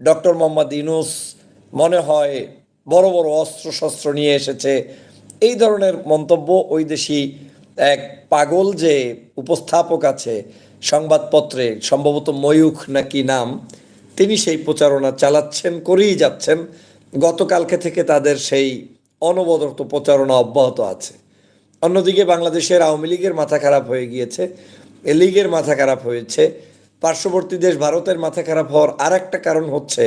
Doctor Mohammad Yunus মনে হয় বড় বড় অস্ত্র শস্ত্র নিয়ে এসেছে। এই ধরনের মন্তব্য ওই দেশি এক পাগল যে উপস্থাপক আছে, সংবাদপত্রে সম্ভবত ময়ূখ নাকি নাম, তিনি সেই প্রচারণা চালাচ্ছেন, করেই যাচ্ছেন। গতকালকে থেকে তাদের সেই অনবরত প্রচারণা অব্যাহত আছে। অন্যদিকে বাংলাদেশের আওয়ামী লীগের মাথা খারাপ হয়ে গিয়েছে লীগের মাথা খারাপ হয়েছে। পার্শ্ববর্তী দেশ ভারতের মাথা খারাপ হওয়ার আর একটা কারণ হচ্ছে,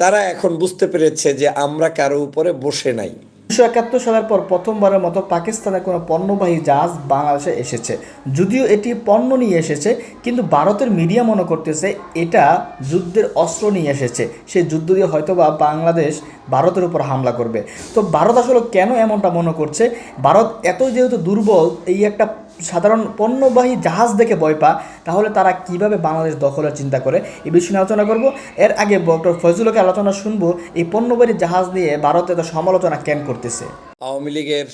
তারা এখন বুঝতে পেরেছে যে আমরা কারও উপরে বসে নাই। উনিশশো একাত্তর সালের পর প্রথমবারের মতো পাকিস্তানের কোনো পণ্যবাহী জাহাজ বাংলাদেশে এসেছে। যদিও এটি পণ্য নিয়ে এসেছে, কিন্তু ভারতের মিডিয়া মনে করতেছে এটা যুদ্ধের অস্ত্র নিয়ে এসেছে। সেই যুদ্ধ দিয়ে হয়তোবা বাংলাদেশ ভারতের উপর হামলা করবে। তো ভারত আসলে কেন এমনটা মনে করছে? ভারত এত যেহেতু দুর্বল, এই একটা সাধারণ পণ্যবাহী জাহাজ দেখে ভয় পা তাহলে তারা কীভাবে বাংলাদেশ দখলের চিন্তা করে? এই বিষয়ে নিয়ে আলোচনা করব। এর আগে ডক্টর ফজলুকে আলোচনা শুনব, এই পণ্যবাহী জাহাজ নিয়ে ভারত এত সমালোচনা কেন করতেছে? আওয়ামী লীগের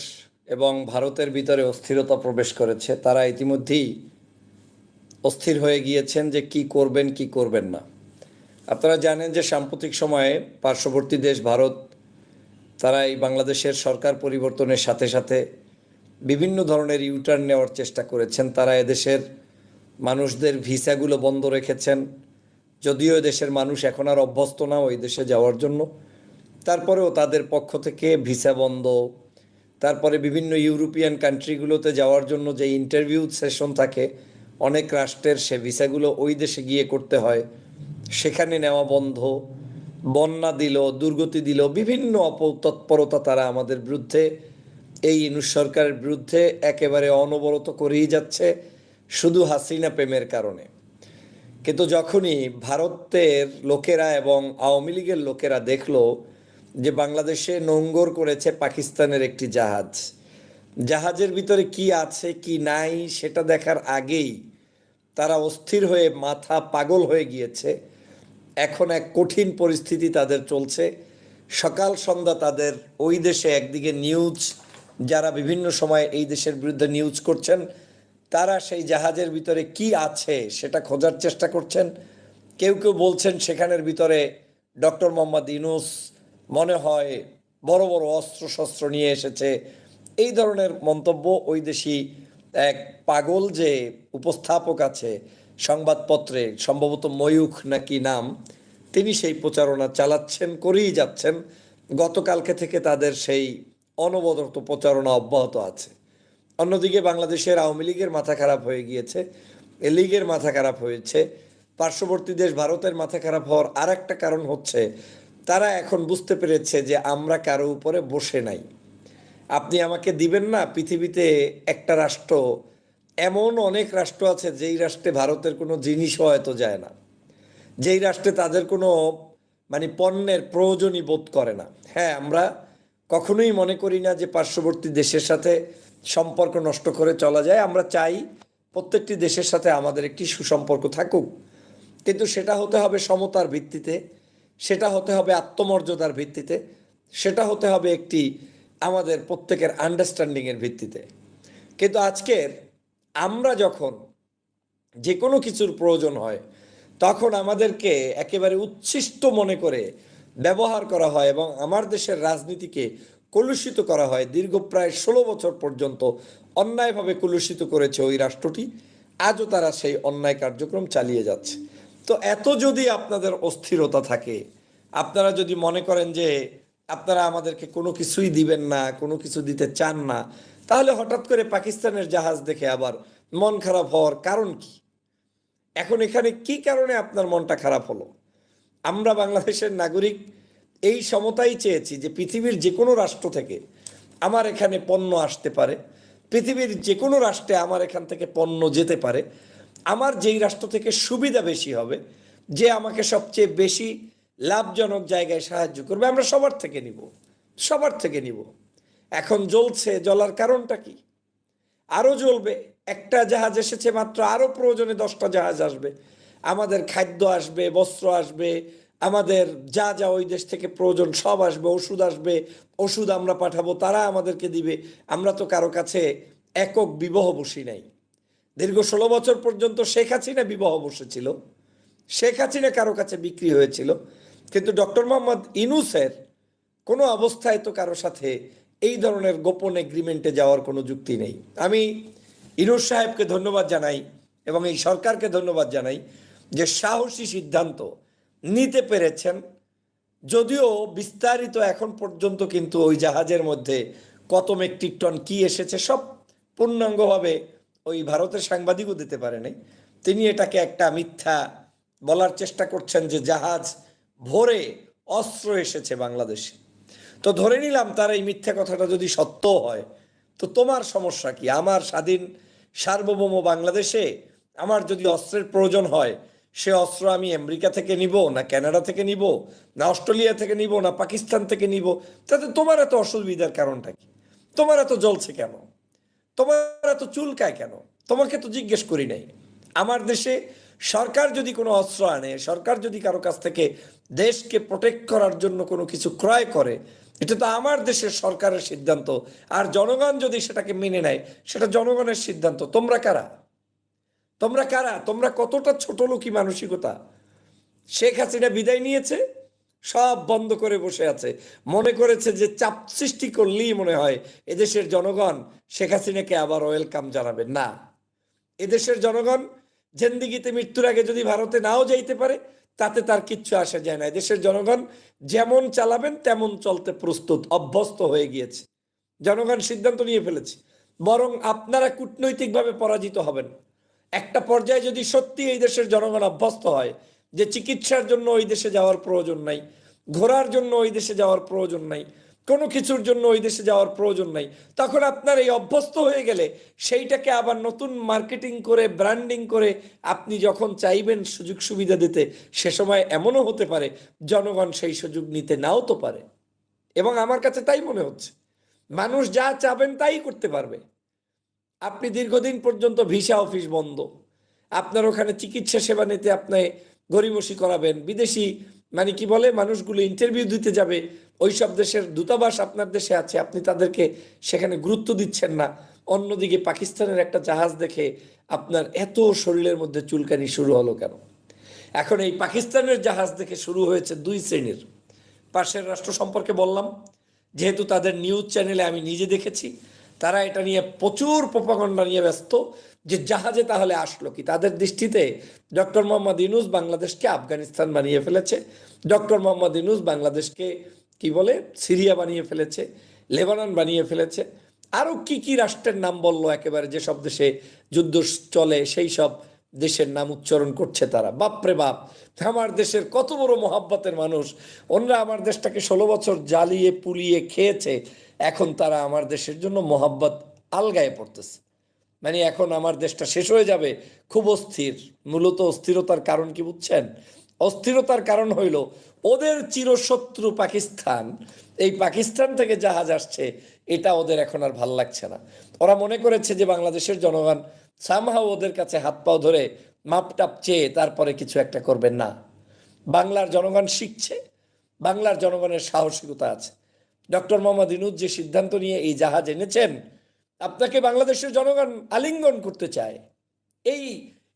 এবং ভারতের ভিতরে অস্থিরতা প্রবেশ করেছে, তারা ইতিমধ্যেই অস্থির হয়ে গিয়েছেন যে কি করবেন কি করবেন না। আপনারা জানেন যে সাম্প্রতিক সময়ে পার্শ্ববর্তী দেশ ভারত, তারা এই বাংলাদেশের সরকার পরিবর্তনের সাথে সাথে বিভিন্ন ধরনের ইউটার্ন নেওয়ার চেষ্টা করেছেন। তারা এদেশের মানুষদের ভিসাগুলো বন্ধ রেখেছেন। যদিও দেশের মানুষ এখন আর অভ্যস্ত না ওই দেশে যাওয়ার জন্য। তারপরেও তাদের পক্ষ থেকে ভিসা বন্ধ। তারপরে বিভিন্ন ইউরোপিয়ান কান্ট্রিগুলোতে যাওয়ার জন্য যে ইন্টারভিউ সেশন থাকে, অনেক রাষ্ট্রের সে ভিসাগুলো ওই দেশে গিয়ে করতে হয়। সেখানে নেওয়া বন্ধ, বন্যা দিল, দুর্গতি দিল, বিভিন্ন অপতৎপরতা তারা আমাদের বিরুদ্ধে এই ইনুস সরকারের বিরুদ্ধে একেবারে অনবরত করেই যাচ্ছে শুধু হাসিনা প্রেমের কারণে। কিন্তু যখনই ভারতের লোকেরা এবং আওয়ামী লীগের লোকেরা দেখল যে বাংলাদেশে নোঙ্গর করেছে পাকিস্তানের একটি জাহাজ, জাহাজের ভিতরে কি আছে, কি নাই সেটা দেখার আগেই তারা অস্থির হয়ে মাথা পাগল হয়ে গিয়েছে। এখন এক কঠিন পরিস্থিতি তাদের চলছে। সকাল সন্ধ্যা তাদের ওই দেশে একদিকে নিউজ যারা বিভিন্ন সময় এই দেশের বিরুদ্ধে নিউজ করছেন, তারা সেই জাহাজের ভিতরে কি আছে সেটা খোঁজার চেষ্টা করছেন। কেউ কেউ বলছেন সেখানের ভিতরে ডক্টর মোহাম্মদ ইনুস মনে হয় বড় বড় অস্ত্র শস্ত্র নিয়ে এসেছে। এই ধরনের মন্তব্য ওই দেশি এক পাগল যে উপস্থাপক আছে, সংবাদপত্রে সম্ভবত ময়ূখ নাকি নাম, তিনি সেই প্রচারণা চালাচ্ছেন, করেই যাচ্ছেন। গতকালকে থেকে তাদের সেই অনবরত প্রচারণা অব্যাহত আছে। অন্যদিকে বাংলাদেশের আওয়ামী লীগের মাথা খারাপ হয়ে গিয়েছে, এ লীগের মাথা খারাপ হয়েছে, পার্শ্ববর্তী দেশ ভারতের মাথা খারাপ হওয়ার আর একটা কারণ হচ্ছে, তারা এখন বুঝতে পেরেছে যে আমরা কারও উপরে বসে নাই। আপনি আমাকে দিবেন না, পৃথিবীতে একটা রাষ্ট্র, এমন অনেক রাষ্ট্র আছে যেই রাষ্ট্রে ভারতের কোনো জিনিসও হয়তো যায় না। যেই রাষ্ট্রে তাদের কোনো মানে পণ্যের প্রয়োজনই বোধ করে না। হ্যাঁ আমরা কখনোই মনে করি না যে পার্শ্ববর্তী দেশের সাথে সম্পর্ক নষ্ট করে চলা যায়। আমরা চাই প্রত্যেকটি দেশের সাথে আমাদের একটি সুসম্পর্ক থাকুক। কিন্তু সেটা হতে হবে সমতার ভিত্তিতে, সেটা হতে হবে আত্মমর্যাদার ভিত্তিতে, সেটা হতে হবে একটি আমাদের প্রত্যেকের আন্ডারস্ট্যান্ডিংয়ের ভিত্তিতে। কিন্তু আজকের আমরা যখন যে কোনো কিছুর প্রয়োজন হয়, তখন আমাদেরকে একেবারে উচ্ছিষ্ট মনে করে ব্যবহার করা হয় এবং আমার দেশের রাজনীতিকে কলুষিত করা হয়। দীর্ঘ প্রায় ষোলো বছর পর্যন্ত অন্যায়ভাবে কলুষিত করেছে ওই রাষ্ট্রটি। আজও তারা সেই অন্যায় কার্যক্রম চালিয়ে যাচ্ছে। তো এত যদি আপনাদের অস্থিরতা থাকে, আপনারা যদি মনে করেন যে আপনারা আমাদেরকে কোনো কিছুই দিবেন না, কোনো কিছু দিতে চান না, তাহলে হঠাৎ করে পাকিস্তানের জাহাজ দেখে আবার মন খারাপ হওয়ার কারণ কি? এখন এখানে কি কারণে আপনার মনটা খারাপ হলো? আমরা বাংলাদেশের নাগরিক, এই সমতাই চেয়েছি যে পৃথিবীর যে কোনো রাষ্ট্র থেকে আমার এখানে পণ্য আসতে পারে, পৃথিবীর যে কোনো রাষ্ট্রে আমার এখান থেকে পণ্য যেতে পারে, আমার যেই রাষ্ট্র থেকে সুবিধা বেশি হবে, যে আমাকে সবচেয়ে বেশি লাভজনক জায়গায় সাহায্য করবে, আমরা সবার থেকে নিব, সবার থেকে নিব। এখন জ্বলছে, জ্বলার কারণটা কি? আরও জ্বলবে, একটা জাহাজ এসেছে মাত্র আরও প্রয়োজনে দশটা জাহাজ আসবে, আমাদের খাদ্য আসবে, বস্ত্র আসবে আমাদের যা যা ওই দেশ থেকে প্রয়োজন সব আসবে, ওষুধ আসবে, ওষুধ আমরা পাঠাবো, তারা আমাদেরকে দিবে। আমরা তো কারও কাছে একক বিবাহ বসি নাই। দীর্ঘ ষোলো বছর পর্যন্ত শেখ হাসিনা বিবাহ বসেছিল। শেখ হাসিনা কারও কাছে বিক্রি হয়েছিল। কিন্তু ডক্টর মোহাম্মদ ইনুসের কোনো অবস্থায় তো কারও সাথে এই ধরনের গোপন এগ্রিমেন্টে যাওয়ার কোনো যুক্তি নেই। আমি ইনুস সাহেবকে ধন্যবাদ জানাই এবং এই সরকারকে ধন্যবাদ জানাই যে সাহসী সিদ্ধান্ত নিতে পেরেছেন। যদিও বিস্তারিত এখন পর্যন্ত কিন্তু ওই জাহাজের মধ্যে কত মেট্রিক টন কি এসেছে সব পূর্ণাঙ্গভাবে ওই ভারতের সাংবাদিকও দিতে পারে নাই তিনি এটাকে একটা মিথ্যা বলার চেষ্টা করছেন যে জাহাজ ভরে অস্ত্র এসেছে বাংলাদেশে। তো ধরে নিলাম তার এই মিথ্যা কথাটা যদি সত্য হয়, তো তোমার সমস্যা কি? আমার স্বাধীন সার্বভৌম বাংলাদেশে আমার যদি অস্ত্রের প্রয়োজন হয় সে অস্ত্র আমি আমেরিকা থেকে নিব, না কানাডা থেকে নিব, না অস্ট্রেলিয়া থেকে নিব, না পাকিস্তান থেকে নিব, তাতে তোমার এত অসুবিধার কারণটা কি? তোমার এত জ্বলছে কেন? তোমার এত চুলকায় কেন? তোমাকে তো জিজ্ঞেস করি নাই। আমার দেশে সরকার যদি কোনো অস্ত্র আনে, সরকার যদি কারও কাছ থেকে দেশকে প্রোটেক্ট করার জন্য কোনো কিছু ক্রয় করে, এটা তো আমার দেশের সরকারের সিদ্ধান্ত। আর জনগণ যদি সেটাকে মেনে নেয়, সেটা জনগণের সিদ্ধান্ত। তোমরা কারা? তোমরা কারা? তোমরা কতটা ছোট লোকই মানসিকতা? শেখ হাসিনা বিদায় নিয়েছে, সব বন্ধ করে বসে আছে। মনে করেছে যে চাপ সৃষ্টি করলেই মনে হয় এদেশের জনগণ শেখ হাসিনাকে আবার ওয়েলকাম জানাবে। না। এদেশের জনগণ জেন্দিগিতে মৃত্যুর আগে যদি ভারতে নাও যাইতে পারে, তাতে তার কিচ্ছু আসে যায় না। এদেশের জনগণ যেমন চালাবেন, তেমন চলতে প্রস্তুত, অভ্যস্ত হয়ে গিয়েছে। জনগণ সিদ্ধান্ত নিয়ে ফেলেছে। বরং আপনারা কূটনৈতিকভাবে পরাজিত হবেন। একটা পর্যায়ে যদি সত্যি এই দেশের জনগণ অভ্যস্ত হয় যে চিকিৎসার জন্য ওই দেশে যাওয়ার প্রয়োজন নাই, ঘোরার জন্য ওই দেশে যাওয়ার প্রয়োজন নাই, কোনো কিছুর জন্য ওই দেশে যাওয়ার প্রয়োজন নাই, তখন আপনার এই অভ্যস্ত হয়ে গেলে সেইটাকে আবার নতুন মার্কেটিং করে, ব্র্যান্ডিং করে আপনি যখন চাইবেন সুযোগ সুবিধা দিতে, সে সময় এমনও হতে পারে, জনগণ সেই সুযোগ নিতে নাও তো পারে। এবং আমার কাছে তাই মনে হচ্ছে। মানুষ যা চাবেন তাই করতে পারবে। আপনি দীর্ঘদিন পর্যন্ত ভিসা অফিস বন্ধ। আপনার ওখানে চিকিৎসা সেবা নিতে আপনি গরিবসী করাবেন। বিদেশি মানে কি বলে? মানুষগুলো ইন্টারভিউ দিতে যাবে। ওই সব দেশের দূতাবাস আপনার দেশে আছে। আপনি তাদেরকে সেখানে গুরুত্ব দিচ্ছেন না। অন্যদিকে পাকিস্তানের একটা জাহাজ দেখে আপনার এত শরীরের মধ্যে চুলকানি শুরু হলো কেন? এখন এই পাকিস্তানের জাহাজ দেখে শুরু হয়েছে দুই শ্রেণির। পাশের রাষ্ট্র সম্পর্কে বললাম। যেহেতু তাদের নিউজ চ্যানেলে আমি নিজে দেখেছি তারা এটা নিয়ে প্রচুর প্রপাগণ্ডা নিয়ে ব্যস্ত যে জাহাজে তাহলে আসলো কি? তাদের দৃষ্টিতে ডক্টর মোহাম্মদ ইনুস বাংলাদেশকে আফগানিস্তান বানিয়ে ফেলেছে। ডক্টর মোহাম্মদ ইনুস বাংলাদেশকে কি বলে? সিরিয়া বানিয়ে ফেলেছে, লেবানন বানিয়ে ফেলেছে। আরও কি কি রাষ্ট্রের নাম বলল একেবারে যেসব দেশে যুদ্ধ চলে, সেই সব দেশের নাম উচ্চারণ করছে তারা। বাপরে বাপ, আমার দেশের কত বড় মোহাব্বতের মানুষ। অন্যরা আমার দেশটাকে ষোলো বছর জ্বালিয়ে পুলিয়ে খেয়েছে। এখন তারা আমার দেশের জন্য মোহাব্বত আলগায়ে পড়তেছে। মানে এখন আমার দেশটা শেষ হয়ে যাবে, খুব অস্থির। মূলত অস্থিরতার কারণ কি বুঝছেন? অস্থিরতার কারণ হইল, ওদের চিরশত্রু পাকিস্তান, এই পাকিস্তান থেকে জাহাজ আসছে, এটা ওদের এখন আর ভালো লাগছে না। ওরা মনে করেছে যে বাংলাদেশের জনগণ সামহাও ওদের কাছে হাত পাও ধরে মাপটাপ চেয়ে তারপরে কিছু একটা করবেন না। বাংলার জনগণ শিখছে, বাংলার জনগণের সাহসিকতা আছে। ডক্টর মোহাম্মদ ইনুজ যে সিদ্ধান্ত নিয়ে এই জাহাজ এনেছেন, আপনাকে বাংলাদেশের জনগণ আলিঙ্গন করতে চায়। এই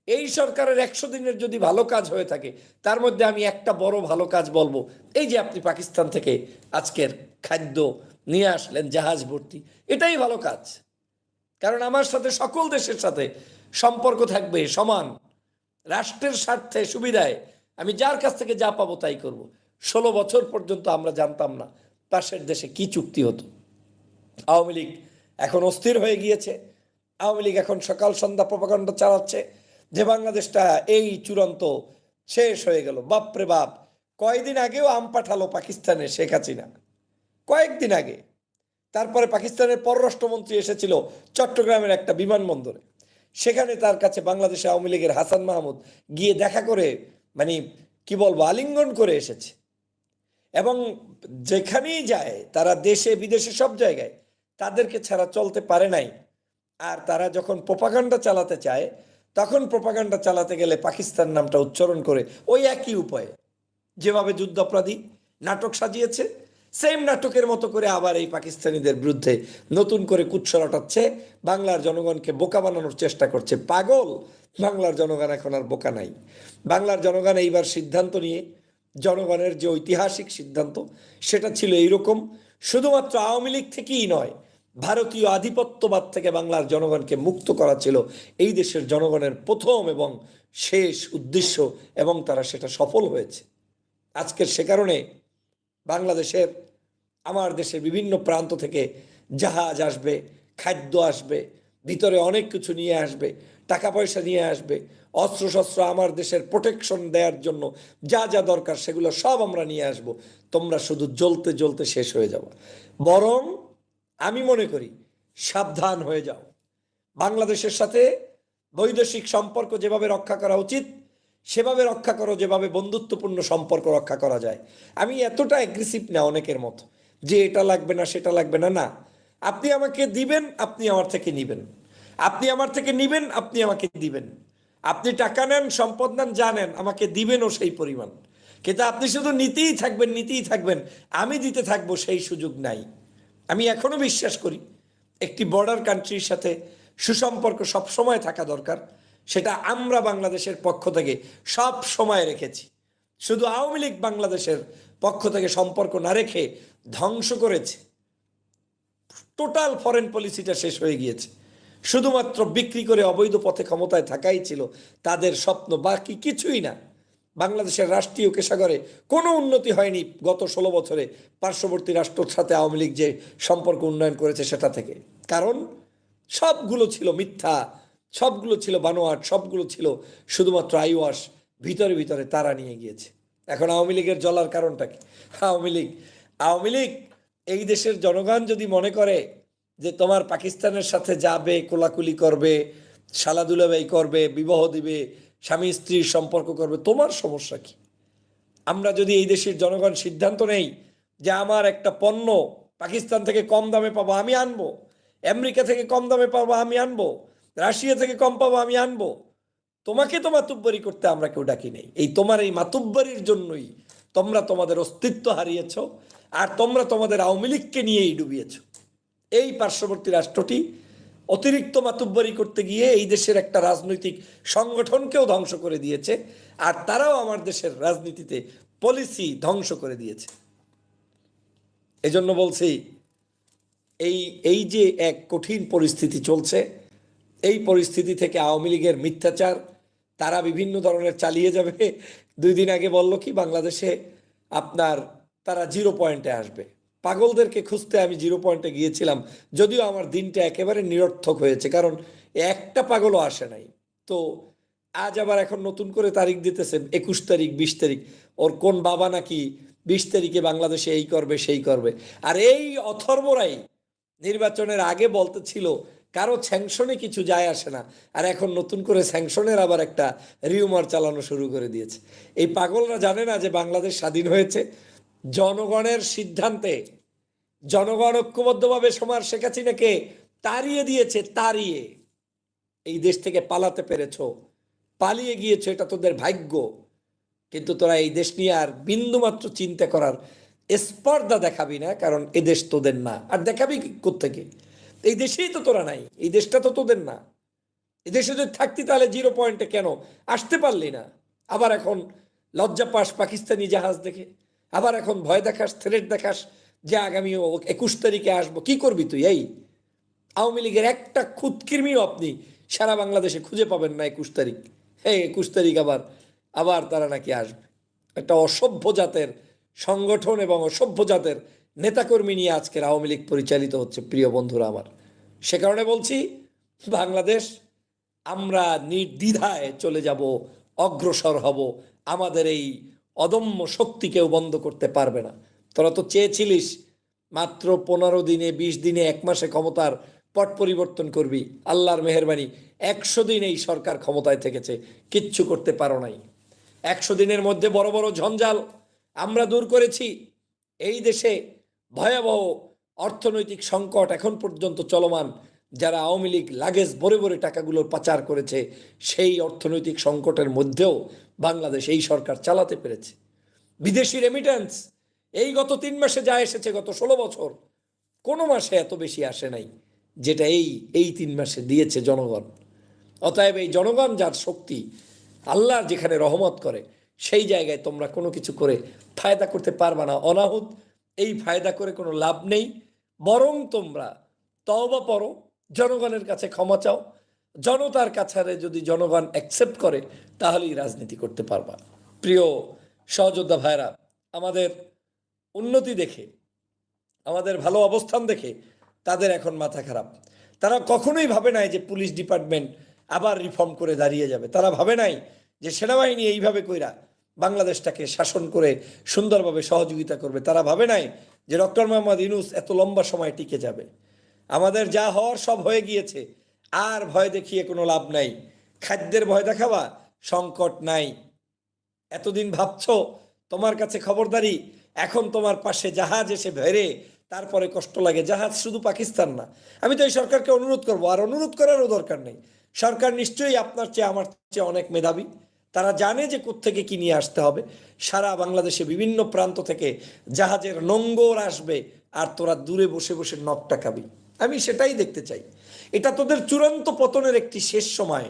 এই সরকারের একশো দিনের যদি ভালো কাজ হয়ে থাকে, তার মধ্যে আমি একটা বড় ভালো কাজ বলব। এই যে আপনি পাকিস্তান থেকে আজকের খাদ্য নিয়ে আসলেন, জাহাজ ভর্তি, এটাই ভালো কাজ। কারণ আমার সাথে, সকল দেশের সাথে সম্পর্ক থাকবে, সমান। রাষ্ট্রের স্বার্থে, সুবিধায়। আমি যার কাছ থেকে যা পাবো তাই করব। ষোলো বছর পর্যন্ত আমরা জানতাম না পাশের দেশে কি চুক্তি হতো। আওয়ামী লীগ এখন অস্থির হয়ে গিয়েছে। আওয়ামী লীগ এখন সকাল সন্ধ্যা প্রপাকাণ্ড চালাচ্ছে যে বাংলাদেশটা এই চূড়ান্ত শেষ হয়ে গেল। বাপরে বাপ কয়েকদিন আগেও আম পাঠালো পাকিস্তানে শেখ হাসিনা। কয়েকদিন আগে। তারপরে পাকিস্তানের পররাষ্ট্রমন্ত্রী এসেছিল চট্টগ্রামের একটা বিমানবন্দরে। সেখানে তার কাছে বাংলাদেশ আওয়ামী লীগের হাসান মাহমুদ গিয়ে দেখা করে মানে কি বলব, আলিঙ্গন করে এসেছে। এবং যেখানেই যায়, তারা দেশে, বিদেশে, সব জায়গায় তাদেরকে ছাড়া চলতে পারে নাই। আর তারা যখন প্রপাগান্ডা চালাতে চায়, তখন প্রপাগান্ডা চালাতে গেলে পাকিস্তান নামটা উচ্চারণ করে ওই একই উপায়ে। যেভাবে যুদ্ধাপরাধী নাটক সাজিয়েছে সেম নাটকের মতো করে আবার এই পাকিস্তানিদের বিরুদ্ধে নতুন করে কুৎসা রটাচ্ছে। বাংলার জনগণকে বোকা বানানোর চেষ্টা করছে। পাগল! বাংলার জনগণ এখন আর বোকা নাই। বাংলার জনগণ এইবার সিদ্ধান্ত নিয়ে, জনগণের যে ঐতিহাসিক সিদ্ধান্ত, সেটা ছিল এইরকম। শুধুমাত্র আওয়ামী লীগ থেকেই নয়, ভারতীয় আধিপত্যবাদ থেকে বাংলার জনগণকে মুক্ত করা ছিল এই দেশের জনগণের প্রথম এবং শেষ উদ্দেশ্য এবং তারা সেটা সফল হয়েছে। আজকের সে কারণে বাংলাদেশের, আমার দেশের বিভিন্ন প্রান্ত থেকে জাহাজ আসবে, খাদ্য আসবে, ভিতরে অনেক কিছু নিয়ে আসবে টাকা পয়সা নিয়ে আসবে, অস্ত্রশস্ত্র আমার দেশের প্রোটেকশন দেওয়ার জন্য যা যা দরকার সেগুলো সব আমরা নিয়ে আসব। তোমরা শুধু জ্বলতে জ্বলতে শেষ হয়ে যাবে। বরং আমি মনে করি সাবধান হয়ে যাও। বাংলাদেশের সাথে বৈদেশিক সম্পর্ক যেভাবে রক্ষা করা উচিত সেভাবে রক্ষা করো, যেভাবে বন্ধুত্বপূর্ণ সম্পর্ক রক্ষা করা যায়। আমি এতটা অ্যাগ্রেসিভ না অনেকের মতো, যে এটা লাগবে না, সেটা লাগবে না। না, আপনি আমাকে দিবেন, আপনি আমার থেকে নিবেন। আপনি আমার থেকে নিবেন, আপনি আমাকে দিবেন। আপনি টাকা নেন, সম্পদ নেন জানেন আমাকে দিবেনও সেই পরিমাণ। কিন্তু আপনি শুধু নিতেই থাকবেন নিতেই থাকবেন, আমি দিতে থাকব সেই সুযোগ নাই। আমি এখনও বিশ্বাস করি, একটি বর্ডার কান্ট্রির সাথে সুসম্পর্ক সব সময় থাকা দরকার। সেটা আমরা বাংলাদেশের পক্ষ থেকে সব সময় রেখেছি। শুধু আওয়ামী লীগ বাংলাদেশের পক্ষ থেকে সম্পর্ক না রেখে ধ্বংস করেছে। টোটাল ফরেন পলিসিটা শেষ হয়ে গিয়েছে। শুধুমাত্র বিক্রি করে অবৈধ পথে ক্ষমতায় থাকাই ছিল তাদের স্বপ্ন, বাকি কিছুই না। বাংলাদেশের রাষ্ট্রীয় কেশাগরে কোনো উন্নতি হয়নি গত ষোলো বছরে পার্শ্ববর্তী রাষ্ট্রের সাথে আওয়ামী লীগ যে সম্পর্ক উন্নয়ন করেছে সেটা থেকে। কারণ সবগুলো ছিল মিথ্যা সবগুলো ছিল বানোয়াট, সবগুলো ছিল শুধুমাত্র আইওয়াস ভিতরে ভিতরে তারা নিয়ে গিয়েছে। এখন আওয়ামী লীগের জলার কারণটা কি? আওয়ামী লীগ আওয়ামী লীগ, এই দেশের জনগণ যদি মনে করে যে তোমার পাকিস্তানের সাথে যাবে, কোলাকুলি করবে সালাদুলাবাই করবে, বিবাহ দিবে, স্বামী স্ত্রীর সম্পর্ক করবে, তোমার সমস্যা কি? আমরা যদি এই দেশের জনগণ সিদ্ধান্ত নেই যে আমার একটা পণ্য পাকিস্তান থেকে কম দামে পাবো, আমি আনব। আমেরিকা থেকে কম দামে পাবো, আমি আনব। রাশিয়া থেকে কম পাবো, আমি আনব। তোমাকে তো মাতুব্বরি করতে আমরা কেউ ডাকি নেই। এই তোমার এই মাতুব্বরির জন্যই তোমরা তোমাদের অস্তিত্ব হারিয়েছ আর তোমরা তোমাদের আওয়ামী লীগকে নিয়েই ডুবিয়েছ। এই পার্শ্ববর্তী রাষ্ট্রটি অতিরিক্ত মাতুব্বরি করতে গিয়ে এই দেশের একটা রাজনৈতিক সংগঠনকেও ধ্বংস করে দিয়েছে আর তারাও আমার দেশের রাজনীতিতে পলিসি ধ্বংস করে দিয়েছে। এজন্য বলছি, এই এই যে এক কঠিন পরিস্থিতি চলছে এই পরিস্থিতি থেকে আওয়ামী লীগের মিথ্যাচার, তারা বিভিন্ন ধরনের চালিয়ে যাবে। দুই দিন আগে বলল কি, বাংলাদেশে আপনার, তারা জিরো পয়েন্টে আসবে। পাগলদেরকে খুঁজতে আমি জিরো পয়েন্টে গিয়েছিলাম, যদিও আমার দিনটা একেবারে নিরর্থক হয়েছে, কারণ একটা পাগলও আসে নাই। তো আজ আবার এখন নতুন করে তারিখ দিতেছে একুশ তারিখ, বিশ তারিখ। ওর কোন বাবা নাকি বিশ তারিখে বাংলাদেশে এই করবে, সেই করবে। আর এই অথর্বরাই নির্বাচনের আগে বলতে ছিল কারও স্যাংশনে কিছু যায় আসে না। আর এখন নতুন করে স্যাংশনের আবার একটা রিউমার চালানো শুরু করে দিয়েছে। এই পাগলরা জানে না যে বাংলাদেশ স্বাধীন হয়েছে। জনগণের সিদ্ধান্তে জনগণ ঐক্যবদ্ধভাবে সমার শেখ হাসিনাকে তাড়িয়ে দিয়েছে, তাড়িয়ে। এই দেশ থেকে পালাতে পেরেছ, পালিয়ে গিয়েছো, এটা তোদের ভাগ্য। কিন্তু তোরা এই দেশ নিয়ে আর বিন্দুমাত্র চিন্তা করার স্পর্ধা দেখাবি না, কারণ এদেশ তোদের না। আর দেখাবি কোথেকে এই দেশেই তো তোরা নাই, এই দেশটা তো তোদের না। এই দেশে যদি থাকতি তাহলে জিরো পয়েন্টে কেন? আসতে পারলি না। আবার এখন লজ্জা পাস পাকিস্তানি জাহাজ দেখে। আবার এখন ভয় দেখাস থ্রেট দেখাস যে আগামী একুশ তারিখে আসব। কি করবি তুই, এই? আওয়ামী লীগের একটা খুদকির্মিও আপনি সারা বাংলাদেশে খুঁজে পাবেন না একুশ তারিখ। হ্যাঁ একুশ তারিখ আবার আবার তারা নাকি আসবে। একটা অসভ্য জাতের সংগঠন এবং অসভ্য জাতের নেতাকর্মী নিয়ে আজকের আওয়ামী লীগ পরিচালিত হচ্ছে প্রিয় বন্ধুরা আমার। সে কারণে বলছি, বাংলাদেশ, আমরা নির্দ্বিধায় চলে যাব, অগ্রসর হব। আমাদের এই অদম্য শক্তি কেউ বন্ধ করতে পারবে না। তোরা তো চেয়েছিলিস, মাত্র পনেরো দিনে, বিশ দিনে, এক মাসে ক্ষমতার পট পরিবর্তন করবি। আল্লাহর মেহরবানি, একশো দিন এই সরকার ক্ষমতায় থেকেছে, কিচ্ছু করতে পারো নাই। একশো দিনের মধ্যে বড় বড় ঝঞ্ঝাল আমরা দূর করেছি। এই দেশে ভয়াবহ অর্থনৈতিক সংকট এখন পর্যন্ত চলমান, যারা আওয়ামী লীগ লাগেজ ভরে ভরে টাকাগুলো পাচার করেছে, সেই অর্থনৈতিক সংকটের মধ্যেও বাংলাদেশ এই সরকার চালাতে পেরেছে। বিদেশি রেমিটেন্স এই গত তিন মাসে যা এসেছে গত ষোলো বছর, কোনো মাসে এত বেশি আসে নাই, যেটা এই এই তিন মাসে দিয়েছে জনগণ। অতএব এই জনগণ যার শক্তি, আল্লাহ যেখানে রহমত করে, সেই জায়গায় তোমরা কোনো কিছু করে ফায়দা করতে পারবা না। অনাহুত এই ফায়দা করে কোনো লাভ নেই। বরং তোমরা তওবা পড়ো, জনগণের কাছে ক্ষমা চাও। জনতার কাছারে যদি জনগণ অ্যাকসেপ্ট করে, তাহলেই রাজনীতি করতে পারবা। প্রিয় সহযোদ্ধা ভাইরা আমাদের উন্নতি দেখে, আমাদের ভালো অবস্থান দেখে তাদের এখন মাথা খারাপ। তারা কখনোই ভাবে নাই যে পুলিশ ডিপার্টমেন্ট আবার রিফর্ম করে দাঁড়িয়ে যাবে। তারা ভাবে নাই যে সেনাবাহিনী এইভাবে কইরা বাংলাদেশটাকে শাসন করে সুন্দরভাবে সহযোগিতা করবে। তারা ভাবে নাই যে ডক্টর মোহাম্মদ ইউনুস এত লম্বা সময় টিকে যাবে। আমাদের যা হওয়ার সব হয়ে গিয়েছে, আর ভয় দেখিয়ে কোনো লাভ নাই। খাদ্যের ভয় দেখাবা, সংকট নাই। এতদিন ভাবছ, তোমার কাছে খবরদারি, এখন তোমার পাশে জাহাজ এসে ভেড়ে, তারপরে কষ্ট লাগে। জাহাজ শুধু পাকিস্তান না। আমি তো এই সরকারকে অনুরোধ করব, আর অনুরোধ করারও দরকার নেই। সরকার নিশ্চয়ই আপনার চেয়ে, আমার চেয়ে অনেক মেধাবী। তারা জানে যে কোত্থেকে কি নিয়ে আসতে হবে। সারা বাংলাদেশে বিভিন্ন প্রান্ত থেকে জাহাজের নোঙ্গর আসবে আর তোরা দূরে বসে বসে নখটা খাবি। আমি সেটাই দেখতে চাই। এটা তোদের চূড়ান্ত পতনের একটি শেষ সময়।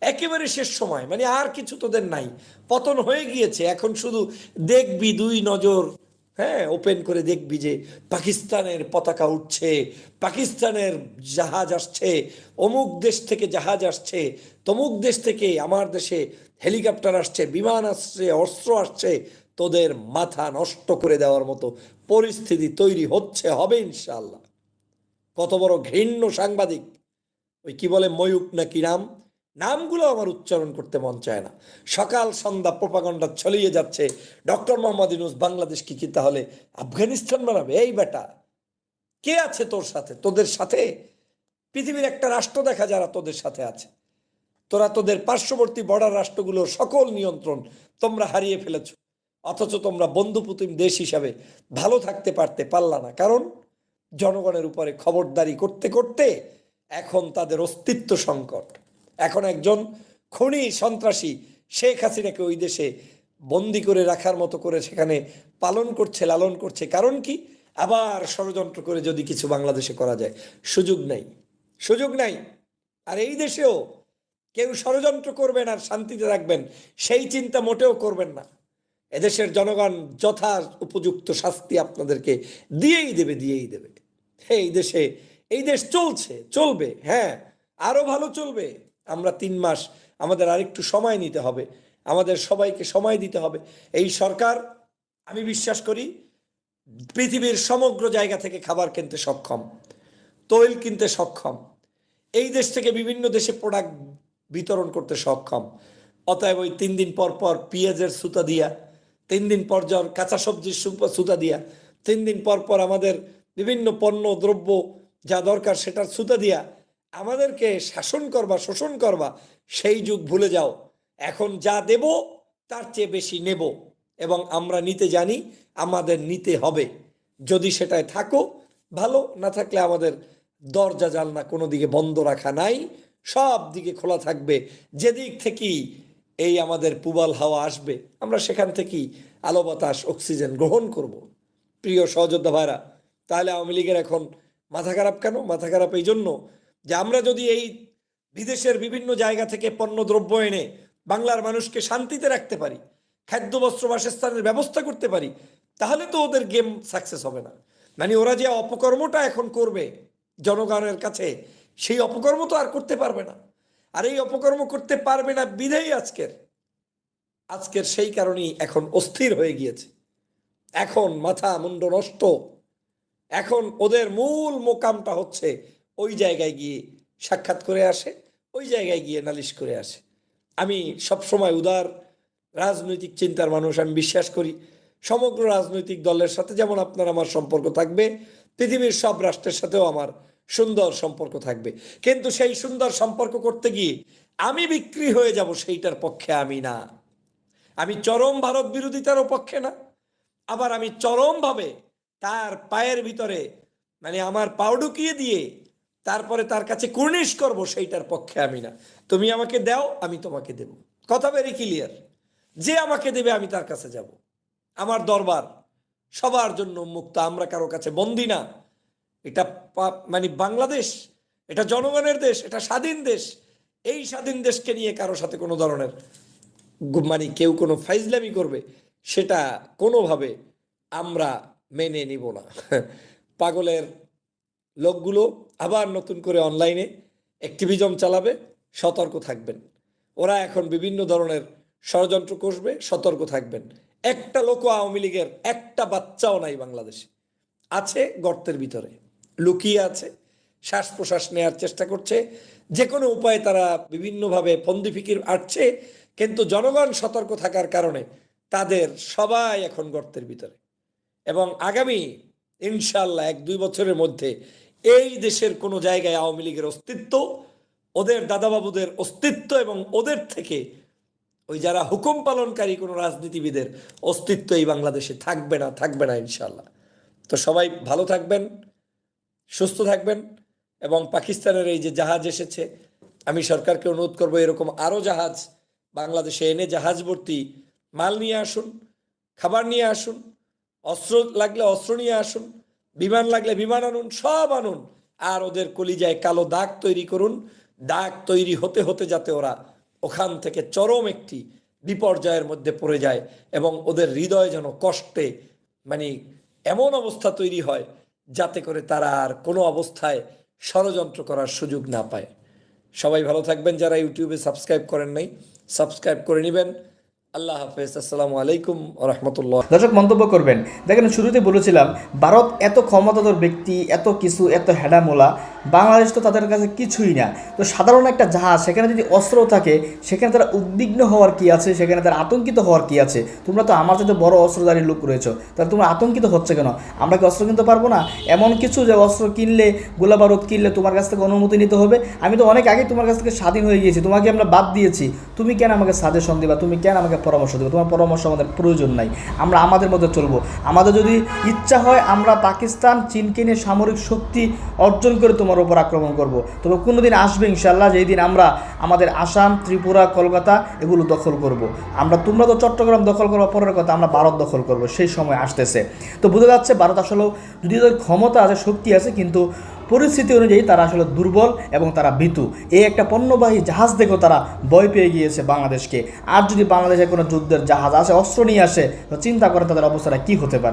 একেবারে শেষ সময়। মানে আর কিছু তোদের নাই। পতন হয়ে গিয়েছে। এখন শুধু দেখবি দুই নজর। হ্যাঁ ওপেন করে দেখবি যে পাকিস্তানের পতাকা উঠছে, পাকিস্তানের জাহাজ আসছে, অমুক দেশ থেকে জাহাজ আসছে, তমুক দেশ থেকে আমার দেশে হেলিকপ্টার আসছে, বিমান আসছে, অস্ত্র আসছে, তোদের মাথা নষ্ট করে দেওয়ার মতো পরিস্থিতি তৈরি হচ্ছে, হবে ইনশাল্লাহ কত বড় ঘৃণ্য সাংবাদিক। ওই কি বলে ময়ূক না কি নাম নামগুলো আমার উচ্চারণ করতে মন চায় না। সকাল সন্ধ্যা প্রপাগণ্ডা ছড়িয়ে যাচ্ছে। ডক্টর মোহাম্মদ ইউনুস, বাংলাদেশ কি কি তাহলে? আফগানিস্তান বানাবে? এই বেটা, কে আছে তোর সাথে? তোদের সাথে? পৃথিবীর একটা রাষ্ট্র দেখা যারা তোদের সাথে আছে। তোরা তোদের পার্শ্ববর্তী বর্ডার রাষ্ট্রগুলোর সকল নিয়ন্ত্রণ তোমরা হারিয়ে ফেলেছ। অথচ তোমরা বন্ধুপ্রতিম দেশ হিসাবে ভালো থাকতে পারতে পারলা না। কারণ জনগণের উপরে খবরদারি করতে করতে এখন তাদের অস্তিত্ব সংকট। এখন একজন খনি সন্ত্রাসী শেখ হাসিনাকে ওই দেশে বন্দি করে রাখার মতো করে সেখানে পালন করছে, লালন করছে। কারণ কি? আবার ষড়যন্ত্র করে যদি কিছু বাংলাদেশে করা যায়। সুযোগ নাই। সুযোগ নাই। আর এই দেশেও কেউ ষড়যন্ত্র করবেন আর শান্তিতে রাখবেন, সেই চিন্তা মোটেও করবেন না। এদেশের জনগণ যথা উপযুক্ত শাস্তি আপনাদেরকে দিয়েই দেবে দিয়েই দেবে। এই দেশে, এই দেশ চলছে, চলবে হ্যাঁ আরও ভালো চলবে। আমরা তিন মাস আমাদের আরেকটু সময় নিতে হবে, আমাদের সবাইকে সময় দিতে হবে। এই সরকার, আমি বিশ্বাস করি, পৃথিবীর সমগ্র জায়গা থেকে খাবার কিনতে সক্ষম, তৈল কিনতে সক্ষম, এই দেশ থেকে বিভিন্ন দেশে প্রোডাক্ট বিতরণ করতে সক্ষম। অতএব ওই তিন দিন পর পর পেঁয়াজের সুতা দিয়া, তিন দিন পর জ্বর কাঁচা সবজির সুতা দিয়া, তিন দিন পর পর আমাদের বিভিন্ন পণ্য, দ্রব্য যা দরকার সেটার সুতা দিয়া আমাদেরকে শাসন করবা, শোষণ করবা, সেই যুগ ভুলে যাও। এখন যা দেব, তার চেয়ে বেশি নেব এবং আমরা নিতে জানি, আমাদের নিতে হবে। যদি সেটায় থাকো, ভালো, না থাকলে আমাদের দরজা, জানলা কোনো দিকে বন্ধ রাখা নাই, সব দিকে খোলা থাকবে। যেদিক থেকেই এই আমাদের পুবাল হাওয়া আসবে, আমরা সেখান থেকেই আলো বাতাস, অক্সিজেন গ্রহণ করব। প্রিয় সহযোদ্ধা ভাইরা, তাহলে আওয়ামী লীগের এখন মাথা খারাপ কেন? মাথা খারাপ এই জন্য যে আমরা যদি এই বিদেশের বিভিন্ন জায়গা থেকে পণ্য দ্রব্য এনে বাংলার মানুষকে শান্তিতে রাখতে পারি, খাদ্য, বস্ত্র, বাসস্থানের ব্যবস্থা করতে পারি, তাহলে তো ওদের গেম সাকসেস হবে না। মানে ওরা যে অপকর্মটা এখন করবে জনগণের কাছে, সেই অপকর্ম তো আর করতে পারবে না। আর এই অপকর্ম করতে পারবে না বিধেই আজকের। আজকের সেই কারণেই এখন অস্থির হয়ে গিয়েছে। এখন মাথা, মুন্ড নষ্ট। এখন ওদের মূল মোকামটা হচ্ছে ওই জায়গায় গিয়ে সাক্ষাৎ করে আসে, ওই জায়গায় গিয়ে নালিশ করে আসে। আমি সবসময় উদার, রাজনৈতিক চিন্তার মানুষ, আমি বিশ্বাস করি। সমগ্র রাজনৈতিক দলের সাথে যেমন আপনার আমার সম্পর্ক থাকবে, পৃথিবীর সব রাষ্ট্রের সাথেও আমার সুন্দর সম্পর্ক থাকবে। কিন্তু সেই সুন্দর সম্পর্ক করতে গিয়ে আমি বিক্রি হয়ে যাব সেইটার পক্ষে আমি না। আমি চরম ভারত বিরোধিতারও পক্ষে না। আবার আমি চরমভাবে তার পায়ের ভিতরে মানে আমার পাও ঢুকিয়ে দিয়ে তারপরে তার কাছে কুর্নিশ করব, সেইটার পক্ষে আমি না। তুমি আমাকে দাও, আমি তোমাকে দেব। কথা ভেরি ক্লিয়ার যে আমাকে দেবে, আমি তার কাছে যাব। আমার দরবার সবার জন্য মুক্ত, আমরা কারও কাছে বন্দি না। এটা মানে বাংলাদেশ, এটা জনগণের দেশ, এটা স্বাধীন দেশ। এই স্বাধীন দেশকে নিয়ে কারও সাথে কোনো ধরনের মানে কেউ কোনো ফাইজলামি করবে, সেটা কোনোভাবে আমরা মেনে নিব না। পাগলের লোকগুলো আবার নতুন করে অনলাইনে অ্যাক্টিভিজম চালাবে, সতর্ক থাকবেন। ওরা এখন বিভিন্ন ধরনের ষড়যন্ত্র করবে, সতর্ক থাকবেন। একটা লোক আওয়ামী লীগের, একটা বাচ্চাও নাই বাংলাদেশে। আছে গর্তের ভিতরে। লুকিয়ে আছে শ্বাস প্রশ্বাস নেওয়ার চেষ্টা করছে। যে কোনো উপায়ে তারা বিভিন্নভাবে ফন্দি ফিকির আটছে, কিন্তু জনগণ সতর্ক থাকার কারণে তাদের সবাই এখন গর্তের ভিতরে। এবং আগামী ইনশাল্লাহ এক দুই বছরের মধ্যে এই দেশের কোনো জায়গায় আওয়ামী লীগের অস্তিত্ব, ওদের দাদাবাবুদের অস্তিত্ব এবং ওদের থেকে ওই যারা হুকুম পালনকারী কোনো রাজনীতিবিদের অস্তিত্ব এই বাংলাদেশে থাকবে না থাকবে না ইনশাল্লাহ তো সবাই ভালো থাকবেন, সুস্থ থাকবেন এবং পাকিস্তানের এই যে জাহাজ এসেছে, আমি সরকারকে অনুরোধ করব এরকম আরও জাহাজ বাংলাদেশে এনে জাহাজ ভর্তি মাল নিয়ে আসুন, খাবার নিয়ে আসুন, অস্ত্র লাগলে অস্ত্র নিয়ে আসুন বিমান লাগলে বিমান আনুন, সব আনুন। আর ওদের কলিজায় কালো দাগ তৈরি করুন। দাগ তৈরি হতে হতে যাতে ওরা ওখান থেকে চরম একটি বিপর্যয়ের মধ্যে পড়ে যায় এবং ওদের হৃদয় যেন কষ্টে মানে এমন অবস্থা তৈরি হয় যাতে করে তারা আর কোনো অবস্থায় ষড়যন্ত্র করার সুযোগ না পায়। সবাই ভালো থাকবেন। যারা ইউটিউবে সাবস্ক্রাইব করেন নাই, সাবস্ক্রাইব করে নেবেন। আল্লাহ হাফেজ, আসসালামু আলাইকুম রহমতুল্লাহ। দর্শক, মন্তব্য করবেন। দেখেন, শুরুতে বলেছিলাম, ভারত এত ক্ষমতাধর ব্যক্তি, এত কিছু, এত হেডামোলা বাংলাদেশ তো তাদের কাছে কিছুই না। তো সাধারণ একটা জাহাজ, সেখানে যদি অস্ত্র থাকে, সেখানে তারা উদ্বিগ্ন হওয়ার কি আছে? সেখানে তারা আতঙ্কিত হওয়ার কি আছে? তোমরা তো আমার সাথে বড় অস্ত্রধারী লোক রয়েছো, তাহলে তোমরা আতঙ্কিত হচ্ছে কেন? আমরা কি অস্ত্র কিনতে পারব না? এমন কিছু যে অস্ত্র কিনলে, গোলা বারুদ কিনলে তোমার কাছ থেকে অনুমতি নিতে হবে। আমি তো অনেক আগে তোমার কাছ থেকে স্বাধীন হয়ে গিয়েছি, তোমাকে আমরা বাদ দিয়েছি। তুমি কেন আমাকে সাজেশন দিবা? তুমি কেন আমাকে পরামর্শ দেবে? তোমার পরামর্শ আমাদের প্রয়োজন নাই। আমরা আমাদের মধ্যে চলবো। আমাদের যদি ইচ্ছা হয়, আমরা পাকিস্তান, চীনকে নিয়ে সামরিক শক্তি অর্জন করে তোমার উপর আক্রমণ করব। তবে কোনো দিন আসবে ইনশাল্লাহ যেই দিন আমরা আমাদের আসাম, ত্রিপুরা, কলকাতা এগুলো দখল করব। আমরা তোমরা তো চট্টগ্রাম দখল করার পরের কথা, আমরা ভারত দখল করব। সেই সময় আসতেছে। তো বোঝা যাচ্ছে ভারত আসলেও যদি তাদের ক্ষমতা আছে, শক্তি আছে, কিন্তু পরিস্থিতি অনুযায়ী তারা আসলে দুর্বল এবং তারা ভীতু। এই একটা পণ্যবাহী জাহাজ দেখেও তারা ভয় পেয়ে গিয়েছে বাংলাদেশকে। আর যদি বাংলাদেশে কোনো যুদ্ধের জাহাজ আসে, অস্ত্র নিয়ে আসে চিন্তা করে তাদের অবস্থাটা কী হতে পারে?